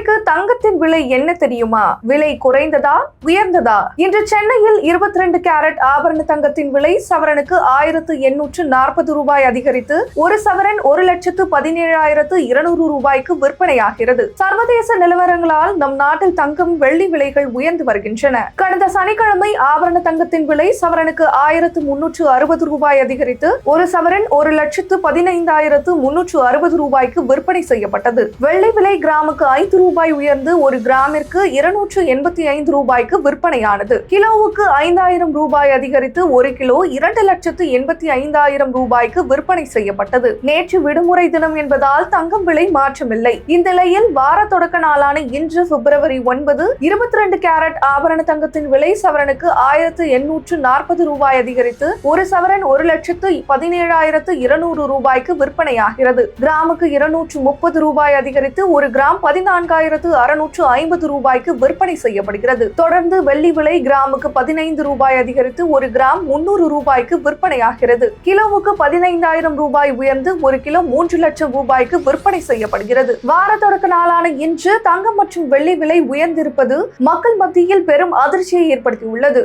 இன்றைக்கு தங்கத்தின் விலை என்ன தெரியுமா? விலை குறைந்ததா? உயர்ந்ததா? இன்று சென்னையில் இருபத்தி ரெண்டு கேரட் ஆபரண தங்கத்தின் விலை சவரனுக்கு ஆயிரத்து எண்ணூற்று நாற்பது ரூபாய் அதிகரித்து ஒரு சவரன் ஒரு லட்சத்து பதினேழாயிரத்து இருநூறு ரூபாய்க்கு விற்பனையாகிறது. சர்வதேச நிலவரங்களால் நம் நாட்டில் தங்கம் வெள்ளி விலைகள் உயர்ந்து வருகின்றன. கடந்த சனிக்கிழமை ஆபரண தங்கத்தின் விலை சவரனுக்கு ஆயிரத்து முன்னூற்று அறுபது ரூபாய் அதிகரித்து ஒரு சவரன் ஒரு லட்சத்து பதினைந்தாயிரத்து முன்னூற்று அறுபது ரூபாய்க்கு விற்பனை செய்யப்பட்டது. வெள்ளி விலை கிராமுக்கு ஐந்து ரூபாய் உயர்ந்து ஒரு கிராமிற்கு இருநூற்று எண்பத்தி ஐந்து ரூபாய்க்கு விற்பனையானது. கிலோவுக்கு ஐந்தாயிரம் ரூபாய் அதிகரித்து ஒரு கிலோ இரண்டு லட்சத்து எண்பத்தி ஐந்தாயிரம் ரூபாய்க்கு விற்பனை செய்யப்பட்டது. நேற்று விடுமுறை தினம் என்பதால் தங்கம் விலை மாற்றமில்லை. இந்நிலையில் வார தொடக்க நாளான இன்று பிப்ரவரி ஒன்பது இருபத்தி ரெண்டு கேரட் ஆபரண தங்கத்தின் விலை சவரனுக்கு ஆயிரத்து எண்ணூற்று நாற்பது ரூபாய் அதிகரித்து ஒரு சவரன் ஒரு லட்சத்து பதினேழாயிரத்து இருநூறு ரூபாய்க்கு விற்பனையாகிறது. கிராமுக்கு இருநூற்று முப்பது ரூபாய் அதிகரித்து ஒரு கிராம் பதினான்கு நான்காயிரத்து அறுநூற்று ஐம்பது ரூபாய்க்கு விற்பனை செய்யப்படுகிறது. தொடர்ந்து வெள்ளி விலை கிராமுக்கு பதினைந்து ரூபாய் அதிகரித்து ஒரு கிராம் முன்னூறு ரூபாய்க்கு விற்பனையாகிறது. கிலோவுக்கு பதினைந்தாயிரம் ரூபாய் உயர்ந்து ஒரு கிலோ மூன்று லட்சம் ரூபாய்க்கு விற்பனை செய்யப்படுகிறது. வார தொடக்க நாளான இன்று தங்கம் மற்றும் வெள்ளி விலை உயர்ந்திருப்பது மக்கள் மத்தியில் பெரும் அதிர்ச்சியை ஏற்படுத்தியுள்ளது.